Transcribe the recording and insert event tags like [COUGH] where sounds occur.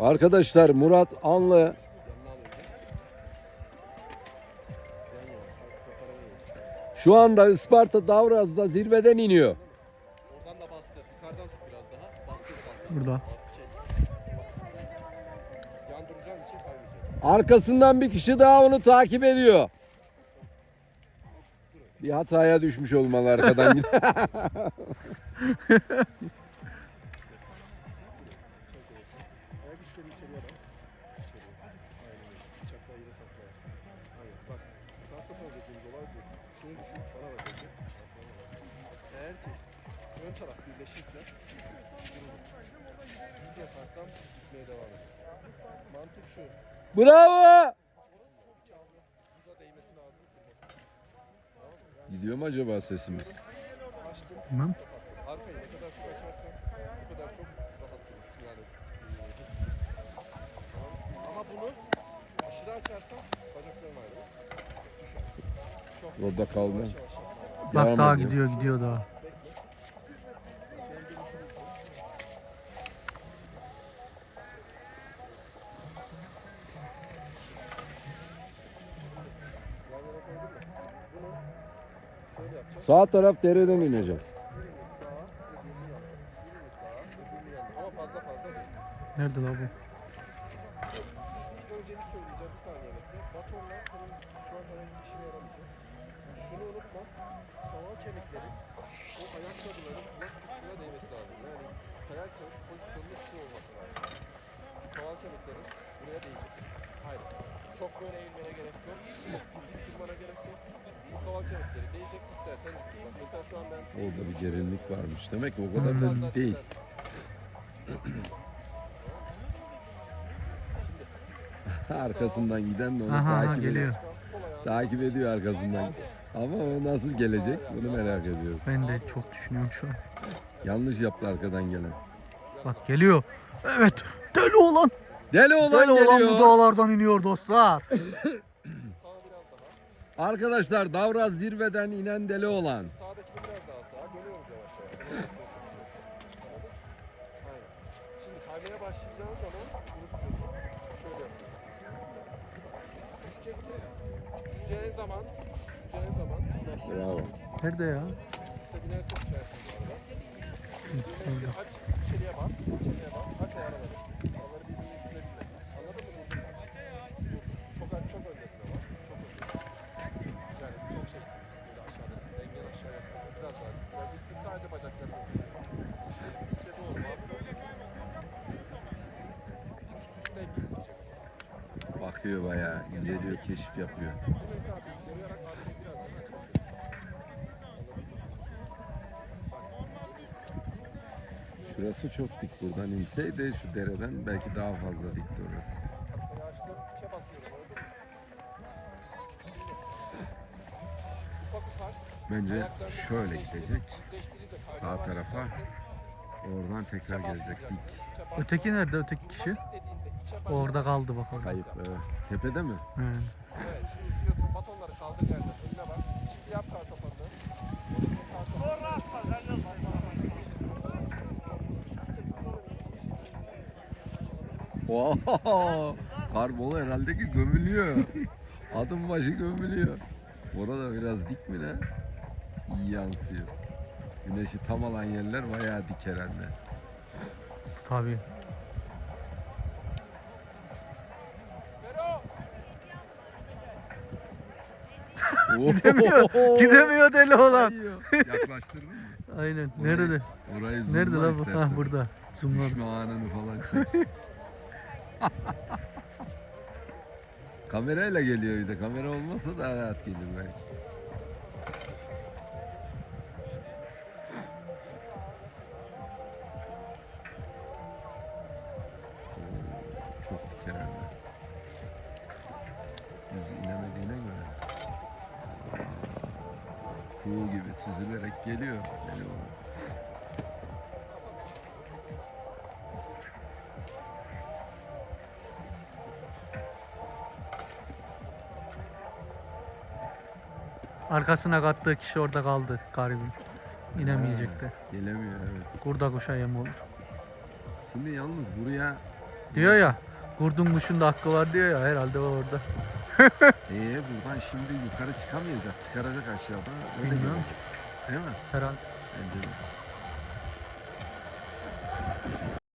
Arkadaşlar Murat Anlı şu anda Isparta Davraz'da zirveden iniyor. Oradan da bastır. Yukarıdan tut biraz daha. Bastır. Burada. Çek. Yan duracağın için kaymayacaksın. Arkasından bir kişi daha onu takip ediyor. Bir hataya düşmüş olmalı arkadan. [LAUGHS] [LAUGHS] Transport dediğimiz olay bu. Şunu düşün. Bana bak önce. Eğer ki ön taraf birleşirse düz yaparsam gitmeye devam eder. Mantık şu. Bravo! Gidiyor mu acaba sesimiz? Tamam. Arkayı ne kadar çok açarsan o kadar çok rahat durursun yani. e. Ama bunu aşırı açarsan bacakların ayrılır. Orada yapma. Bak daha ediyor. gidiyor gidiyor daha. Sağ taraf dereden ineceğiz. Birini sağa, öbürünü an herhangi bir işine yaramayacak. Şunu unutma. Kaval kemiklerin o ayakkabıların kulak kısmına değmesi lazım. Yani kayarken şu pozisyonun şu olması lazım. Şu kaval kemiklerin buraya değecek. Hayır. Çok böyle eğilmene gerek yok. Çok kırmana gerek yok. Bu kaval kemikleri değecek istersen. Bak mesela şu an ben Orada bir gerillik varmış. Demek ki o kadar da değil. [LAUGHS] Arkasından giden de onu Aha, aha, takip ediyor. geliyor. Takip ediyor arkasından. Ama o nasıl gelecek bunu merak ediyorum. Ben de çok düşünüyorum şu an. Yanlış yaptı arkadan gelen. Bak geliyor. Evet. Deli olan. Deli olan Deli olan bu geliyor. dağlardan iniyor dostlar. [COUGHS] Arkadaşlar Davraz zirveden inen deli olan. Sağdakini biraz daha sağa dönüyoruz yavaş yavaş. Anladın? Aynen. Şimdi kaymaya başlayacağın zaman bunu tutuyorsun. Şöyle yapıyorsun. Düşeceksin. Düşeceğin zaman, düşeceğin zaman Bravo. Nerede ya? üst üste binerse düşersin bu arada. Şimdi aç, içeriye bas, içeriye bas, aç o araları. Araları birbirinin üstüne binmesin. Anladın mı? Dur. Çok aç, çok öndesin ama. Çok öndesin. Yani çok şeysin. Böyle aşağıdasın. Dengen aşağı yapmasın. Biraz daha. Biraz üstü sadece bacaklarını İçe doğru bas. Üst üste gidecek. Bakıyor bayağı. izleniyor, keşif yapıyor. Şurası çok dik. Buradan inseydi şu dereden belki daha fazla dikti orası. Bence şöyle gidecek. Sağ tarafa. Oradan tekrar İçe gelecek basmayacaksın. dik. İçe basma. Öteki nerede öteki kişi? Orada kaldı bakalım. Kayıp. Evet. Tepede mi? He. Evet, şimdi diyorsun batonları kaldır. Önüne bak. Şimdi yap kar sapanını. Kar sapanını. Oha! Karbolu herhalde ki gömülüyor. Adım başı gömülüyor. Orada biraz dik mi ne? İyi yansıyor. Güneşi tam alan yerler bayağı dik herhalde. Tabii. [LAUGHS] Gidemiyor. Gidemiyor deli olan. Yaklaştırdın mı? Aynen. Orayı- Nerede? Orayı Nerede zoomla lan bu? Ha burada. Zoomladım. Düşme anını falan çek. [LAUGHS] Kamerayla geliyor işte. Kamera olmasa daha rahat gelir belki. Düz inemediğine göre. Kuğu gibi süzülerek geliyor. Geliyor. Arkasına kattığı kişi orada kaldı garibim. İnemeyecekti. Gelemiyor evet. Kurda kuşa yem olur. Şimdi yalnız buraya Diyor ya. Kurdun kuşun da hakkı var diyor ya. Herhalde o orada. Ee buradan şimdi yukarı çıkamayacak. Çıkaracak aşağıda. Öyle Bilmiyorum gelecek. Değil mi? Herhalde. Bence de.